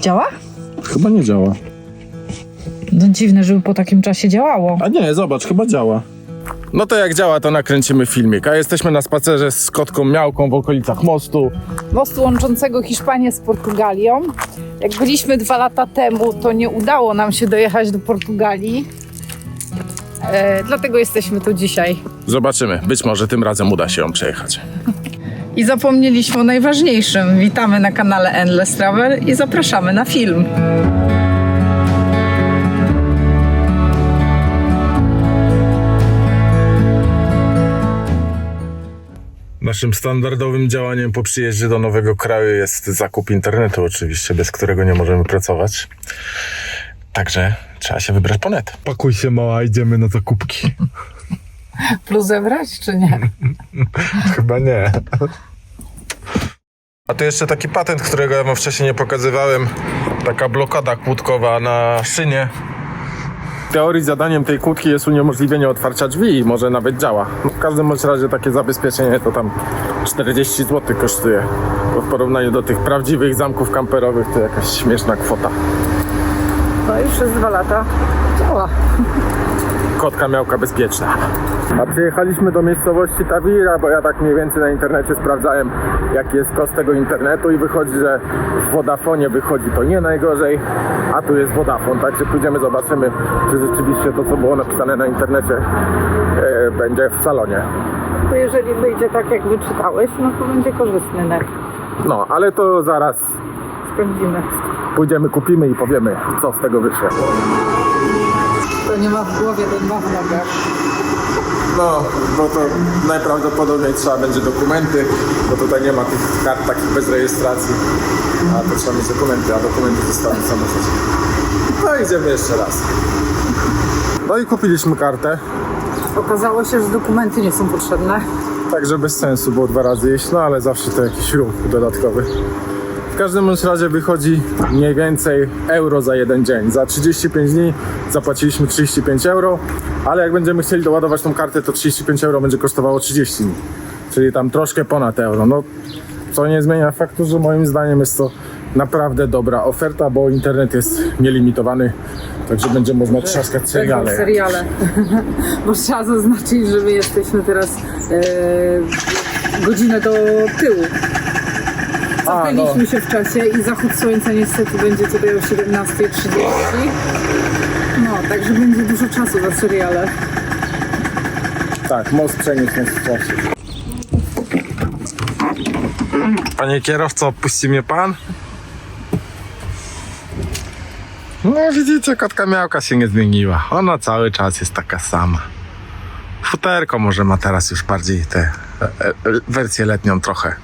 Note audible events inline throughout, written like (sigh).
Działa? Chyba nie działa. No dziwne, żeby po takim czasie działało. A nie, zobacz, chyba działa. No to jak działa, to nakręcimy filmik. A jesteśmy na spacerze z kotką Miałką w okolicach mostu. Mostu łączącego Hiszpanię z Portugalią. Jak byliśmy dwa lata temu, to nie udało nam się dojechać do Portugalii. E, dlatego jesteśmy tu dzisiaj. Zobaczymy, być może tym razem uda się ją przejechać. I zapomnieliśmy o najważniejszym. Witamy na kanale Endless Travel i zapraszamy na film. Naszym standardowym działaniem po przyjeździe do nowego kraju jest zakup internetu, oczywiście, bez którego nie możemy pracować. Także trzeba się wybrać po net. Pakuj się mała, idziemy na zakupki. Plus zebrać, czy nie? (laughs) Chyba nie. A tu jeszcze taki patent, którego ja wam wcześniej nie pokazywałem. Taka blokada kłódkowa na szynie. W teorii zadaniem tej kłódki jest uniemożliwienie otwarcia drzwi i może nawet działa. No w każdym bądź razie takie zabezpieczenie to tam 40 zł kosztuje. Bo w porównaniu do tych prawdziwych zamków kamperowych to jakaś śmieszna kwota. No i przez dwa lata działa. Kotka miałka bezpieczna. A przyjechaliśmy do miejscowości Tawira, bo ja tak mniej więcej na internecie sprawdzałem, jaki jest koszt tego internetu i wychodzi, że w Vodafonie wychodzi to nie najgorzej, a tu jest Vodafone, także pójdziemy, zobaczymy, czy rzeczywiście to, co było napisane na internecie, e, będzie w salonie. To jeżeli wyjdzie tak, jak wyczytałeś, no to będzie korzystny net. No, ale to zaraz Sprawdzimy. pójdziemy, kupimy i powiemy, co z tego wyszło. To nie ma w głowie ten dwa w nogach. No, bo to najprawdopodobniej trzeba będzie dokumenty, bo tutaj nie ma tych kart takich bez rejestracji. A to trzeba mieć dokumenty, a dokumenty zostawić w samochodzie. No idziemy jeszcze raz. No i kupiliśmy kartę, Okazało się, że dokumenty nie są potrzebne. także bez sensu było dwa razy jeść, no ale zawsze to jakiś ruch dodatkowy. W każdym bądź razie wychodzi mniej więcej euro za jeden dzień. Za 35 dni zapłaciliśmy 35 euro, ale jak będziemy chcieli doładować tą kartę, to 35 euro będzie kosztowało 30 dni. Czyli tam troszkę ponad euro. No, co nie zmienia faktu, że moim zdaniem jest to naprawdę dobra oferta, bo internet jest nielimitowany, także będzie można trzaskać seriale. seriale. (laughs) Bo trzeba zaznaczyć, że my jesteśmy teraz e, godzinę do tyłu. Cofnęliśmy no. się w czasie i zachód słońca niestety będzie tutaj o 17.30. No, także będzie dużo czasu na seriale. Tak, most przeniósł nas w czasie. Panie kierowco, puści mnie pan? No widzicie, kotka miałka się nie zmieniła. Ona cały czas jest taka sama. Futerko może ma teraz już bardziej tę e, e, wersję letnią trochę.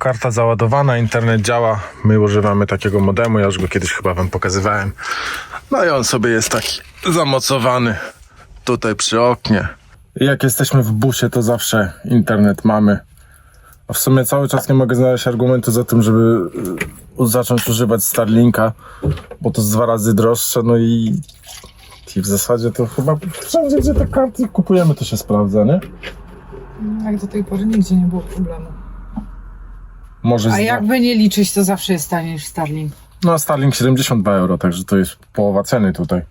Karta załadowana, internet działa. My używamy takiego modemu, ja już go kiedyś chyba wam pokazywałem. No i on sobie jest taki zamocowany tutaj przy oknie. Jak jesteśmy w busie, to zawsze internet mamy. A w sumie cały czas nie mogę znaleźć argumentu za tym, żeby y, zacząć używać Starlinka, bo to jest dwa razy droższe, no i, i w zasadzie to chyba wszędzie, gdzie te karty kupujemy, to się sprawdza, nie? Jak do tej pory nigdzie nie było problemu. Może A z- jakby nie liczyć, to zawsze jest taniej niż Starlink. No, Starlink 72 euro, także to jest połowa ceny tutaj.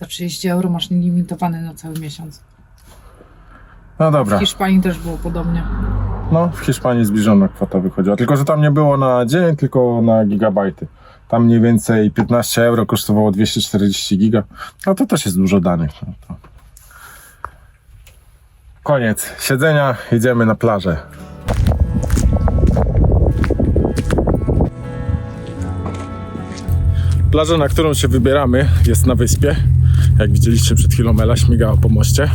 Za 30 euro masz nielimitowany na cały miesiąc. No W dobra. Hiszpanii też było podobnie. No, w Hiszpanii zbliżona kwota wychodziła. Tylko, że tam nie było na dzień, tylko na gigabajty. Tam mniej więcej 15 euro kosztowało 240 giga. No to też jest dużo danych. No to... Koniec siedzenia, idziemy na plażę. Plaża, na którą się wybieramy, jest na wyspie. Jak widzieliście przed chwilą, Ela śmigała po moście.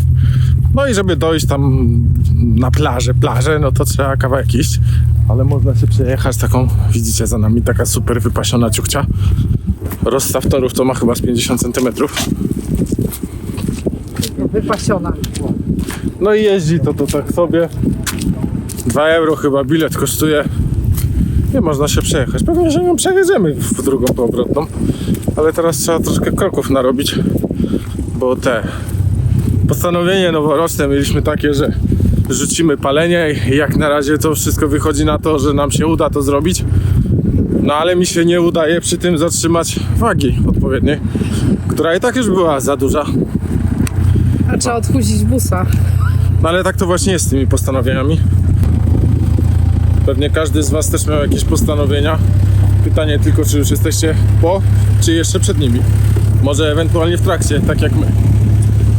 No i żeby dojść tam na plażę, plażę, no to trzeba kawałek iść, ale można się przejechać taką, widzicie za nami, taka super wypasiona ciuchcia. Rozstaw torów to ma chyba z 50 cm. Wypasiona. No i jeździ to, to tak sobie. 2 euro chyba bilet kosztuje. Nie można się przejechać. Pewnie się nią przejedziemy w drugą powrotną. Ale teraz trzeba troszkę kroków narobić, bo te postanowienie noworoczne mieliśmy takie, że rzucimy palenie i jak na razie to wszystko wychodzi na to, że nam się uda to zrobić. No ale mi się nie udaje przy tym zatrzymać wagi odpowiedniej, która i tak już była za duża. A trzeba odchudzić busa. No ale tak to właśnie jest z tymi postanowieniami. Pewnie każdy z Was też miał jakieś postanowienia. Pytanie tylko, czy już jesteście po, czy jeszcze przed nimi. Może ewentualnie w trakcie, tak jak my.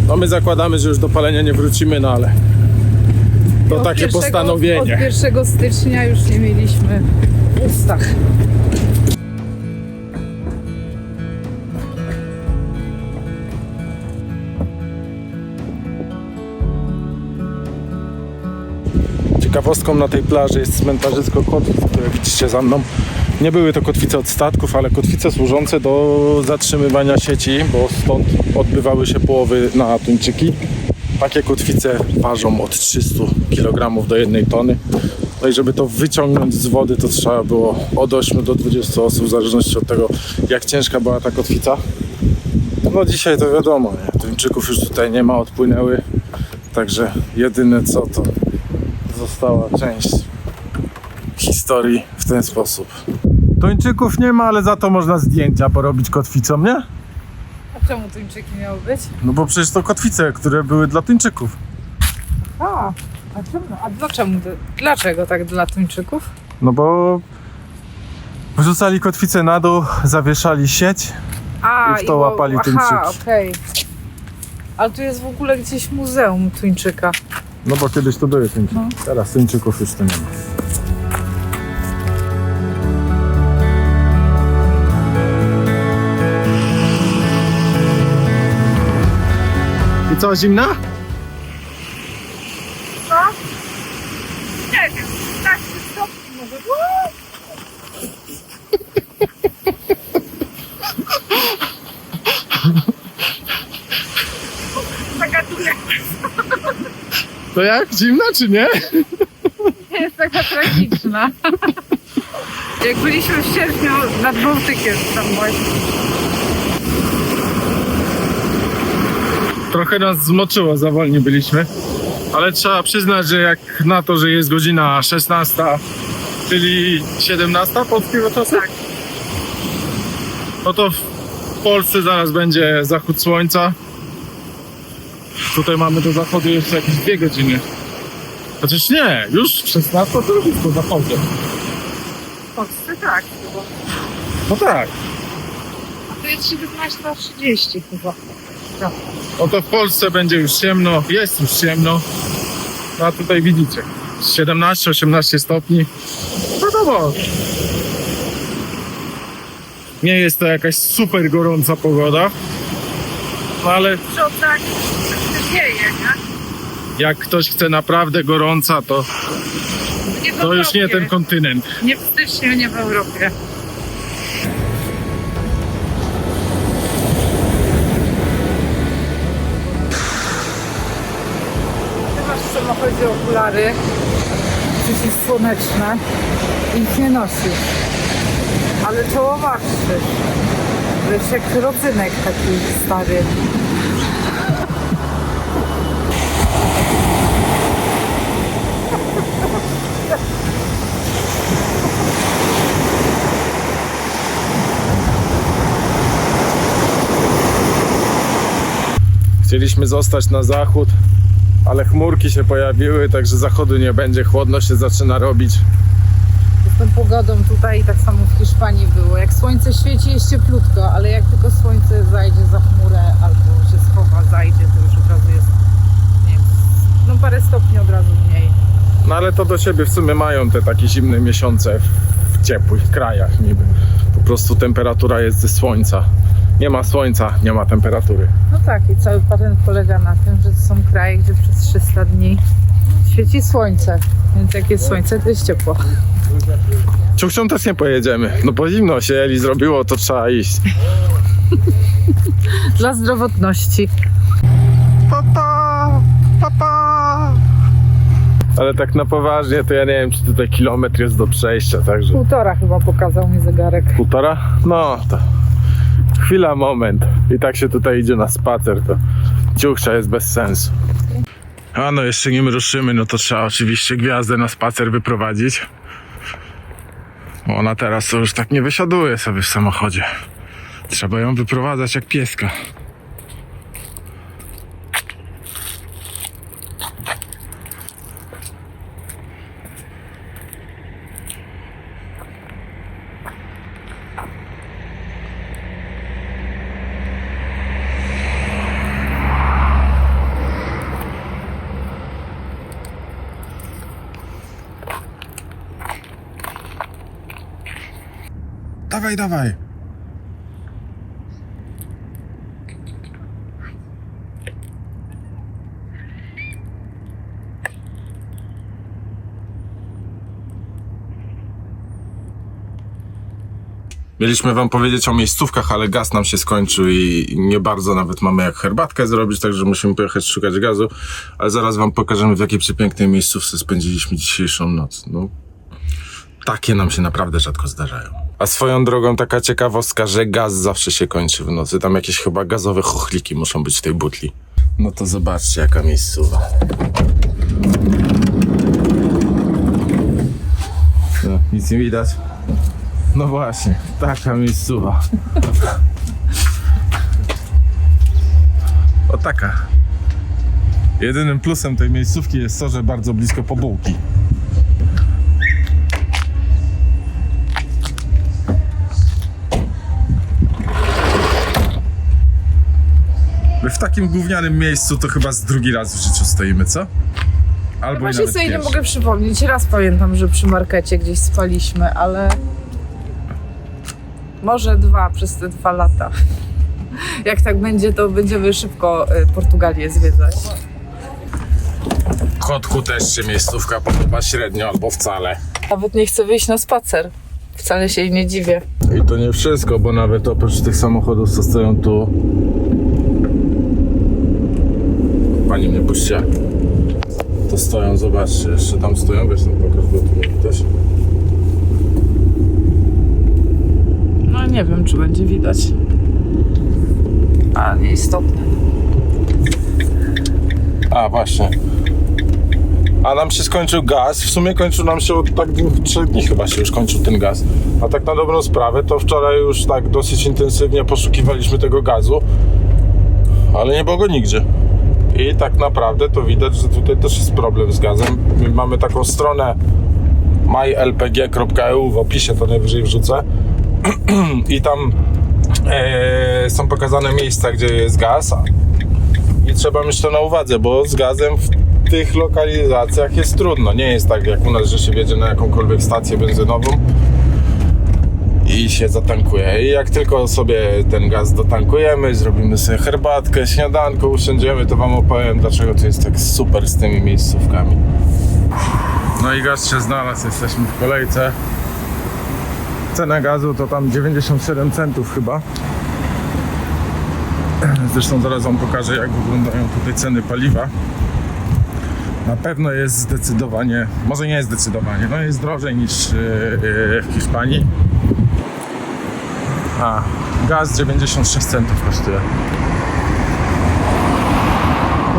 No my zakładamy, że już do palenia nie wrócimy, no ale to Od takie pierwszego- postanowienie. Od 1 stycznia już nie mieliśmy w ustach. Ciekawostką na tej plaży jest cmentarzysko kotwic, które widzicie za mną. Nie były to kotwice od statków, ale kotwice służące do zatrzymywania sieci, bo stąd odbywały się połowy na tuńczyki. Takie kotwice ważą od 300 kg do 1 tony. No i żeby to wyciągnąć z wody, to trzeba było od 8 do 20 osób, w zależności od tego, jak ciężka była ta kotwica. No dzisiaj to wiadomo, nie? tuńczyków już tutaj nie ma, odpłynęły. Także jedyne co to została część historii w ten sposób. Tuńczyków nie ma, ale za to można zdjęcia porobić kotwicą, nie? A czemu tuńczyki miały być? No bo przecież to kotwice, które były dla Tuńczyków. A, a czemu? A dlaczego, dlaczego tak dla tuńczyków? No bo wrzucali kotwicę na dół, zawieszali sieć. A, I w to bo- łapali Aha, tuńczyki. okej. Ale tu jest w ogóle gdzieś muzeum tuńczyka. No bo kiedyś to były Tuńczyki. No. Teraz Tuńczyków już to nie ma. I co, zimna? Wiem, tak się stopni może. Zagadunek To jak? Zimna czy nie? jest taka tragiczna. Jak byliśmy w sierpniu nad Bałtykiem tam właśnie. Trochę nas zmoczyło, za wolni byliśmy. Ale trzeba przyznać, że jak na to, że jest godzina 16, czyli 17 polskiego czasu, Tak. no to w Polsce zaraz będzie zachód słońca. Tutaj mamy do zachodu jeszcze jakieś dwie godziny. Chociaż nie, już 16 to już jest po zachodzie. W Polsce tak. Bo No tak. to jest 17 na 30 chyba. No to w Polsce będzie już ciemno, jest już ciemno. No a tutaj widzicie, 17-18 stopni. Wiadomo. Nie jest to jakaś super gorąca pogoda, no ale Że tak wieje, nie? Jak ktoś chce naprawdę gorąca, to, nie w to już nie Europie. ten kontynent. Nie w styczniu, nie w Europie. Ty masz w samochodzie okulary przeciwsłoneczne i ich nie nosisz. Ale czoło masz ty. Wiesz, jak rodzynek taki stary. Chcieliśmy zostać na zachód, ale chmurki się pojawiły, także zachodu nie będzie, chłodno się zaczyna robić. Z tą pogodą tutaj tak samo w Hiszpanii było. Jak słońce świeci jest cieplutko, ale jak tylko słońce zajdzie za chmurę albo się schowa, zajdzie, to już od razu jest, nie wiem, no parę stopni od razu mniej. No ale to do siebie w sumie mają te takie zimne miesiące w, ciepłych krajach niby. Po prostu temperatura jest ze słońca. Nie ma słońca, nie ma temperatury. No tak, i cały patent polega na tym, że to są kraje, gdzie przez 300 dni świeci słońce. Więc jak jest słońce, to jest ciepło. Ciuchcią też nie pojedziemy. No bo zimno się Eli zrobiło, to trzeba iść. (laughs) Dla zdrowotności. Papa, papa. Ale tak na poważnie, to ja nie wiem, czy tutaj kilometr jest do przejścia, także Półtora chyba pokazał mi zegarek. półtora? No to chwila, moment. I tak się tutaj idzie na spacer, to ciuchcia jest bez sensu. A no, jeszcze nim ruszymy, no to trzeba oczywiście gwiazdę na spacer wyprowadzić. Bo Ona teraz to już tak nie wysiaduje sobie w samochodzie. Trzeba ją wyprowadzać jak pieska. Dawaj, dawaj. Mieliśmy wam powiedzieć o miejscówkach, ale gaz nam się skończył i nie bardzo nawet mamy jak herbatkę zrobić, także musimy pojechać szukać gazu. Ale zaraz wam pokażemy w jakiej przepięknej miejscówce spędziliśmy dzisiejszą noc. No, takie nam się naprawdę rzadko zdarzają. A swoją drogą taka ciekawostka, że gaz zawsze się kończy w nocy. Tam jakieś chyba gazowe chochliki muszą być w tej butli. No to zobaczcie jaka miejscowa. No, nic nie widać. No właśnie, taka miejscowa. O taka. Jedynym plusem tej miejscówki jest to, że bardzo blisko po My w takim gównianym miejscu to chyba z drugi raz w życiu stoimy, co? Albo Właśnie sobie nie mogę przypomnieć. Raz pamiętam, że przy markecie gdzieś spaliśmy, ale może dwa przez te dwa lata. (laughs) Jak tak będzie, to będziemy szybko y, Portugalię zwiedzać. Kotku też się miejscówka podoba średnio albo wcale. Nawet nie chcę wyjść na spacer. Wcale się jej nie dziwię. I to nie wszystko, bo nawet oprócz tych samochodów, co stoją tu. Pani mnie puścia. To stoją, zobaczcie, jeszcze tam stoją, wiesz, tam pokaż, bo tu nie widać. No nie wiem, czy będzie widać. A nieistotne. A, właśnie. A nam się skończył gaz. W sumie kończył nam się od tak dwóch, trzech dni chyba się już kończył ten gaz. A tak na dobrą sprawę, to wczoraj już tak dosyć intensywnie poszukiwaliśmy tego gazu, ale nie było go nigdzie. I tak naprawdę to widać, że tutaj też jest problem z gazem. My mamy taką stronę mylpg.eu w opisie to najwyżej wrzucę. (clears throat) I tam e, są pokazane miejsca, gdzie jest gaz. I trzeba mieć to na uwadze, bo z gazem w tych lokalizacjach jest trudno. Nie jest tak jak u nas, że się wjedzie na jakąkolwiek stację benzynową i się zatankuje. I jak tylko sobie ten gaz dotankujemy, zrobimy sobie herbatkę, śniadanko, usiądziemy, to wam opowiem, dlaczego to jest tak super z tymi miejscówkami. No i gaz się znalazł, jesteśmy w kolejce. Cena gazu to tam 97 centów chyba. Zresztą zaraz wam pokażę, jak wyglądają tutaj ceny paliwa. Na pewno jest zdecydowanie, może nie zdecydowanie, no jest drożej niż yy, yy, w Hiszpanii. A, gaz 96 centów kosztuje.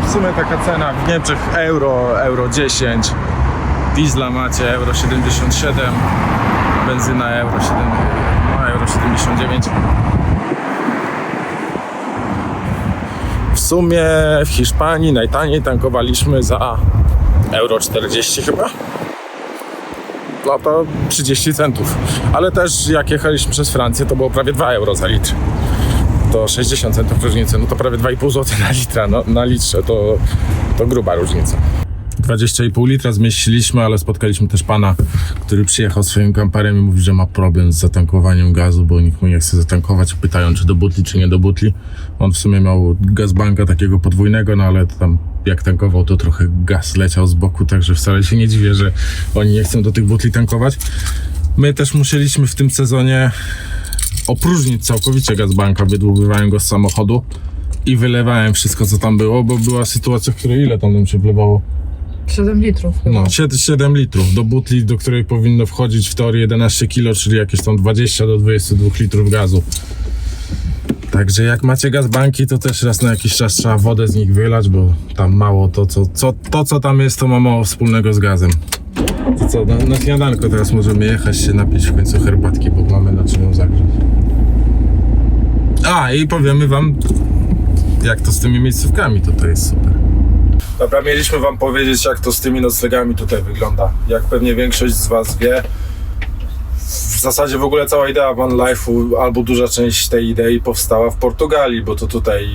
W sumie taka cena w Niemczech euro, euro 10, diesla macie euro 77, benzyna euro 7, no, euro 79. W sumie w Hiszpanii najtaniej tankowaliśmy za euro 40 chyba. To 30 centów. Ale też jak jechaliśmy przez Francję, to było prawie 2 euro za litr. To 60 centów różnicy, no to prawie 2,5 zł na litra, no, na litrze, to, to gruba różnica. 20,5 litra zmieściliśmy, ale spotkaliśmy też pana, który przyjechał swoim kamperem i mówi, że ma problem z zatankowaniem gazu, bo nikt mu nie chce zatankować. Pytają, czy do butli, czy nie do butli. On w sumie miał gazbanka takiego podwójnego, no ale tam jak tankował, to trochę gaz leciał z boku, także wcale się nie dziwię, że oni nie chcą do tych butli tankować. My też musieliśmy w tym sezonie opróżnić całkowicie gazbanka, wydłubywałem go z samochodu i wylewałem wszystko, co tam było, bo była sytuacja, w której ile tam nam się wlewało? 7 litrów chyba. No, 7, 7 litrów do butli, do której powinno wchodzić w teorii 11 kg, czyli jakieś tam 20 do 22 litrów gazu. Także jak macie gazbanki, to też raz na jakiś czas trzeba wodę z nich wylać, bo tam mało to, co, co, to, co tam jest, to ma mało wspólnego z gazem. To co, na, na śniadanko teraz możemy jechać się napić w końcu herbatki, bo mamy na czym ją zagrzeć. A, i powiemy wam, jak to z tymi miejscówkami tutaj jest super. Dobra, mieliśmy wam powiedzieć, jak to z tymi noclegami tutaj wygląda. Jak pewnie większość z was wie, w zasadzie w ogóle cała idea Van Life'u, albo duża część tej idei powstała w Portugalii, bo to tutaj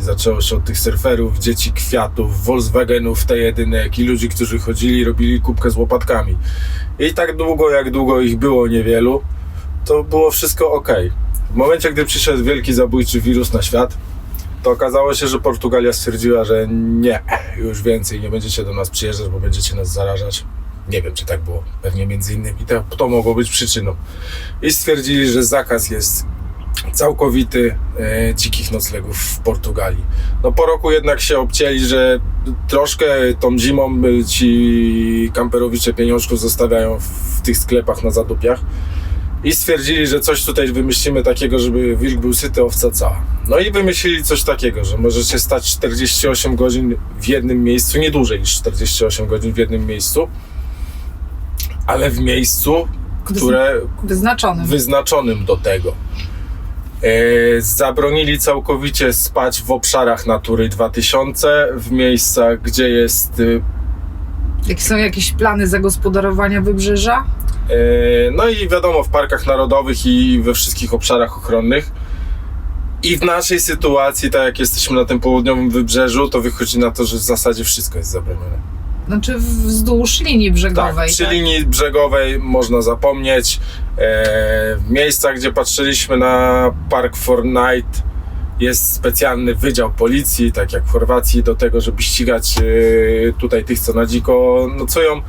zaczęło się od tych surferów, dzieci kwiatów, Volkswagenów, te jedynek i ludzi, którzy chodzili robili kubkę z łopatkami. I tak długo, jak długo ich było niewielu, to było wszystko ok. W momencie, gdy przyszedł wielki zabójczy wirus na świat, to okazało się, że Portugalia stwierdziła, że nie, już więcej nie będziecie do nas przyjeżdżać, bo będziecie nas zarażać. Nie wiem, czy tak było. Pewnie między innymi to, to mogło być przyczyną. I stwierdzili, że zakaz jest całkowity e, dzikich noclegów w Portugalii. No po roku jednak się obcięli, że troszkę tą zimą e, ci kamperowicze pieniążków zostawiają w tych sklepach na zadupiach i stwierdzili, że coś tutaj wymyślimy takiego, żeby wilk był syty, owca cała. No i wymyślili coś takiego, że możecie stać 48 godzin w jednym miejscu, nie dłużej niż 48 godzin w jednym miejscu, ale w miejscu, które Wyznaczonym. wyznaczonym do tego. E, zabronili całkowicie spać w obszarach Natury 2000, w miejscach, gdzie jest y, Jakie są jakieś plany zagospodarowania wybrzeża? E, No i wiadomo, w parkach narodowych i we wszystkich obszarach ochronnych. I w naszej sytuacji, tak jak jesteśmy na tym południowym wybrzeżu, to wychodzi na to, że w zasadzie wszystko jest zabronione. Znaczy wzdłuż linii brzegowej. Tak, przy tak? linii brzegowej można zapomnieć. E, w miejscach, gdzie patrzyliśmy na Park Fortnite, jest specjalny wydział policji, tak jak w Chorwacji, do tego, żeby ścigać e, tutaj tych, co na dziko nocują.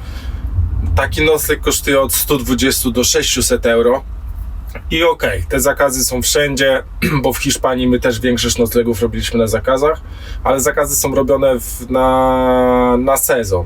Taki nocleg kosztuje od 120 do 600 euro. I okej, te zakazy są wszędzie, (clears throat) bo w Hiszpanii my też większość noclegów robiliśmy na zakazach, ale zakazy są robione w, na, na sezon.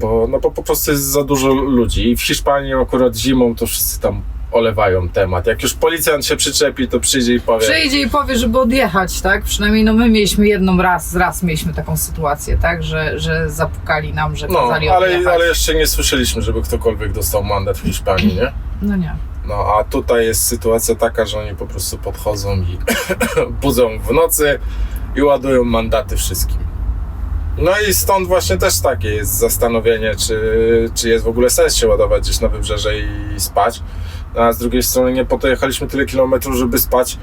Bo, no bo po prostu jest za dużo ludzi. I w Hiszpanii akurat zimą to wszyscy tam olewają temat. Jak już policjant się przyczepi, to przyjdzie i powie. Przyjdzie i powie, żeby odjechać, tak? Przynajmniej no my mieliśmy jedną raz, raz mieliśmy taką sytuację, tak? Że, że zapukali nam, że No, kazali ale, odjechać. ale jeszcze nie słyszeliśmy, żeby ktokolwiek dostał mandat w Hiszpanii, nie? No nie. No a tutaj jest sytuacja taka, że oni po prostu podchodzą i (coughs) budzą w nocy i ładują mandaty wszystkim. No i stąd właśnie też takie jest zastanowienie, czy, czy jest w ogóle sens się ładować gdzieś na wybrzeże i spać. No, a z drugiej strony nie po to jechaliśmy tyle kilometrów, żeby spać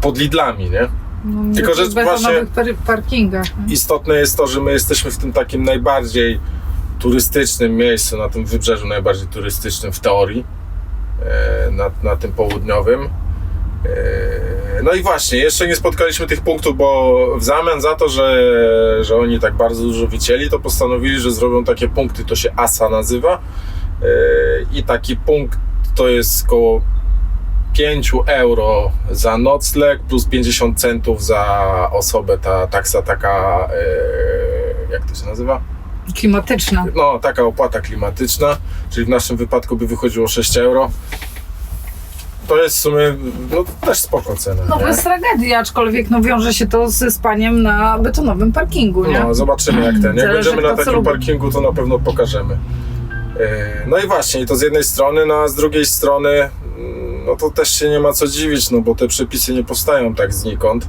pod Lidlami, nie? No, Tylko, że w betonowych par- parkingach. nie? Istotne jest to, że my jesteśmy w tym takim najbardziej turystycznym miejscu, na tym wybrzeżu najbardziej turystycznym w teorii, na, na tym południowym. E, No i właśnie, jeszcze nie spotkaliśmy tych punktów, bo w zamian za to, że, że oni tak bardzo dużo wycięli, to postanowili, że zrobią takie punkty, to się ASA nazywa. E, I taki punkt to jest około 5 euro za nocleg plus 50 centów za osobę, ta taksa taka, e, jak to się nazywa? Klimatyczna. No, taka opłata klimatyczna, czyli w naszym wypadku by wychodziło 6 euro. To jest w sumie, no też spoko cena, No nie? bez tragedii, aczkolwiek no wiąże się to ze spaniem na betonowym parkingu, nie? No, zobaczymy jak ten. Jak Zależy, będziemy na kto co takim lubi. parkingu, to na pewno pokażemy. E, No i właśnie, to z jednej strony, no a z drugiej strony, mm, no to też się nie ma co dziwić, no bo te przepisy nie powstają tak znikąd,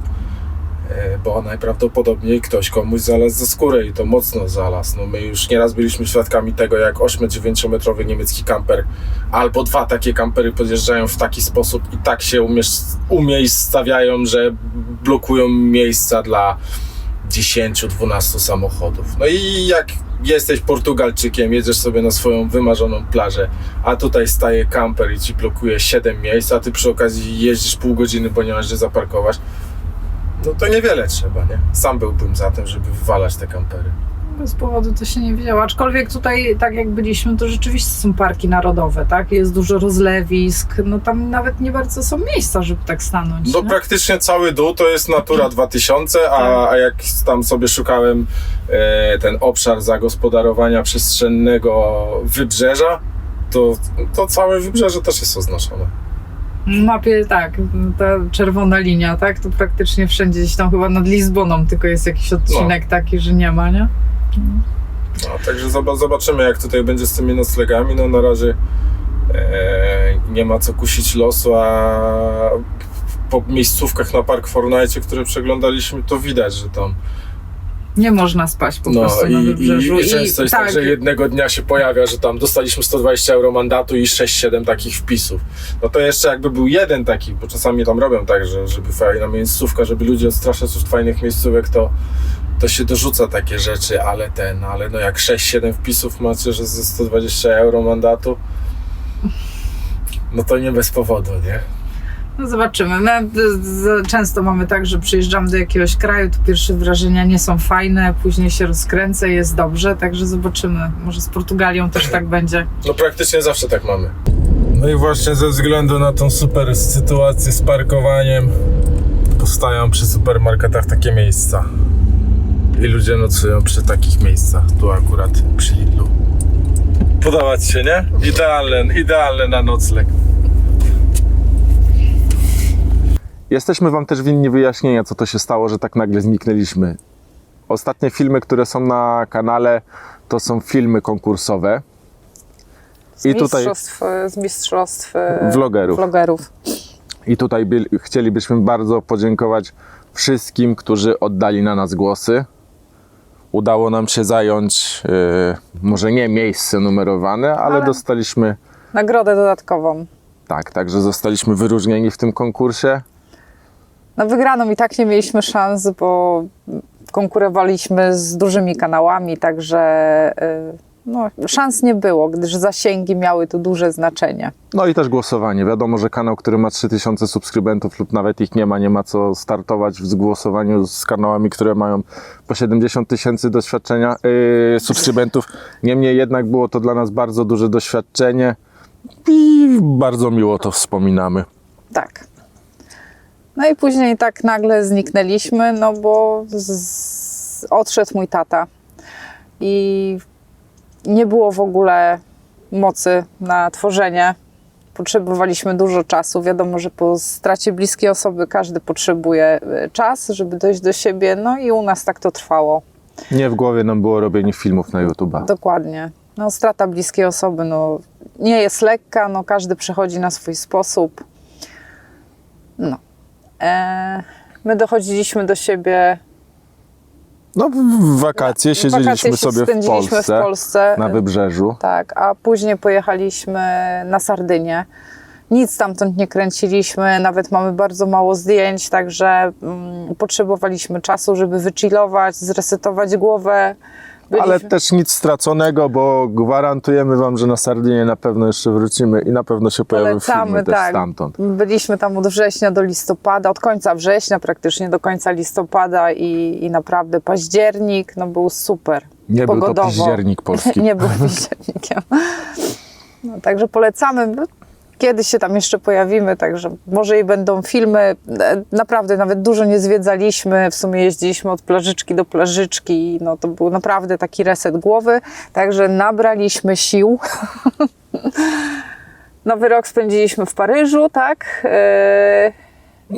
bo najprawdopodobniej ktoś komuś zalazł za skórę i to mocno zalazł. No my już nieraz byliśmy świadkami tego, jak 8-9 metrowy niemiecki kamper albo dwa takie kampery podjeżdżają w taki sposób i tak się umiejscawiają, że blokują miejsca dla 10-12 samochodów. No i jak jesteś Portugalczykiem, jedziesz sobie na swoją wymarzoną plażę, a tutaj staje kamper i ci blokuje 7 miejsc, a ty przy okazji jeździsz pół godziny, bo nie masz gdzie zaparkować, no to niewiele trzeba, nie? Sam byłbym za tym, żeby wywalać te kampery. Bez powodu to się nie wiedziało. Aczkolwiek tutaj, tak jak byliśmy, to rzeczywiście są parki narodowe, tak? Jest dużo rozlewisk, no tam nawet nie bardzo są miejsca, żeby tak stanąć. No nie? praktycznie cały dół to jest Natura (clears throat) 2000, a, a jak tam sobie szukałem e, ten obszar zagospodarowania przestrzennego wybrzeża, to, to całe wybrzeże też jest oznaczone. Mapie tak, ta czerwona linia, tak? To praktycznie wszędzie gdzieś tam chyba nad Lizboną tylko jest jakiś odcinek taki, że nie ma, nie? No, także zob- zobaczymy, jak tutaj będzie z tymi noclegami. No na razie e, nie ma co kusić losu, a po miejscówkach na Park Fortnite, które przeglądaliśmy, to widać, że tam Nie można spać po no prostu i, na i, wybrzeżu. i często jest tak, że jednego dnia się pojawia, że tam dostaliśmy 120 euro mandatu i 6-7 takich wpisów. No to jeszcze jakby był jeden taki, bo czasami tam robią tak, że żeby fajna miejscówka, żeby ludzie odstraszać od fajnych miejscówek, to to się dorzuca takie rzeczy, ale ten, ale no jak 6-7 wpisów macie, że ze 120 euro mandatu, no to nie bez powodu, nie? No zobaczymy. My z- często mamy tak, że przyjeżdżamy do jakiegoś kraju, to pierwsze wrażenia nie są fajne, później się rozkręcę i jest dobrze, także zobaczymy. Może z Portugalią też tak (laughs) będzie. No praktycznie zawsze tak mamy. No i właśnie ze względu na tą super sytuację z parkowaniem powstają przy supermarketach takie miejsca. I ludzie nocują przy takich miejscach. Tu akurat przy Lidlu. Podoba ci się, nie? Idealne, idealne na nocleg. Jesteśmy Wam też winni wyjaśnienia, co to się stało, że tak nagle zniknęliśmy. Ostatnie filmy, które są na kanale, to są filmy konkursowe. Z I tutaj mistrzostw, z mistrzostw e, vlogerów. vlogerów. I tutaj by, chcielibyśmy bardzo podziękować wszystkim, którzy oddali na nas głosy. Udało nam się zająć, yy, może nie miejsce numerowane, ale, Ale- dostaliśmy, Nagrodę dodatkową. tak, także zostaliśmy wyróżnieni w tym konkursie. Na wygraną i tak nie mieliśmy szans, bo konkurowaliśmy z dużymi kanałami, także e, no, szans nie było, gdyż zasięgi miały tu duże znaczenie. No i też głosowanie. Wiadomo, że kanał, który ma 3000 subskrybentów lub nawet ich nie ma, nie ma co startować w głosowaniu z kanałami, które mają po 70 tysięcy doświadczenia, yy, subskrybentów. Niemniej jednak było to dla nas bardzo duże doświadczenie i bardzo miło to wspominamy. Tak. No i później tak nagle zniknęliśmy, no bo z, odszedł mój tata i nie było w ogóle mocy na tworzenie. Potrzebowaliśmy dużo czasu. Wiadomo, że po stracie bliskiej osoby każdy potrzebuje e, czas, żeby dojść do siebie. No i u nas tak to trwało. Nie w głowie nam było robienie filmów na YouTube. Dokładnie. No, strata bliskiej osoby no, nie jest lekka, no, każdy przechodzi na swój sposób. No. E, my dochodziliśmy do siebie. No w wakacje siedzieliśmy wakacje sobie w Polsce, w Polsce. na wybrzeżu. Tak, a później pojechaliśmy na Sardynię. Nic stamtąd nie kręciliśmy, nawet mamy bardzo mało zdjęć, także mm, potrzebowaliśmy czasu, żeby wychillować, zresetować głowę. Ale Byliśmy- też nic straconego, bo gwarantujemy Wam, że na Sardynię na pewno jeszcze wrócimy i na pewno się pojawią filmy też tak. stamtąd. Byliśmy tam od września do listopada, od końca września praktycznie do końca listopada i, i naprawdę październik no był super. Nie był to Pogodowo. październik polski. (laughs) Nie był październikiem. No, także polecamy. Kiedyś się tam jeszcze pojawimy, także może i będą filmy. E, Naprawdę nawet dużo nie zwiedzaliśmy. W sumie jeździliśmy od plażyczki do plażyczki. No to był naprawdę taki reset głowy. Także nabraliśmy sił. (laughs) Nowy rok spędziliśmy w Paryżu, tak? E,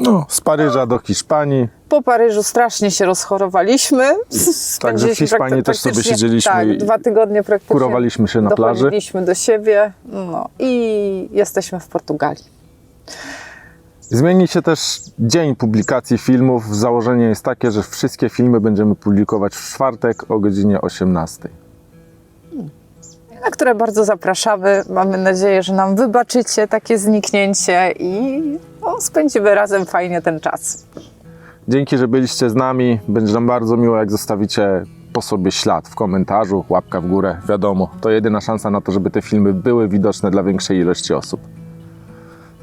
No, z Paryża do Hiszpanii. Po Paryżu strasznie się rozchorowaliśmy. (laughs) Także w Hiszpanii też sobie siedzieliśmy Tak, i dwa tygodnie praktycznie. Kurowaliśmy się na plaży. Dochodziliśmy do siebie no, i jesteśmy w Portugalii. Zmieni się też dzień publikacji filmów. Założenie jest takie, że wszystkie filmy będziemy publikować w czwartek o godzinie 18. Na które bardzo zapraszamy. Mamy nadzieję, że nam wybaczycie takie zniknięcie i no, spędzimy razem fajnie ten czas. Dzięki, że byliście z nami. Będzie nam bardzo miło, jak zostawicie po sobie ślad w komentarzu, łapka w górę. Wiadomo, to jedyna szansa na to, żeby te filmy były widoczne dla większej ilości osób.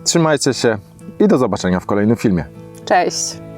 Trzymajcie się i do zobaczenia w kolejnym filmie. Cześć!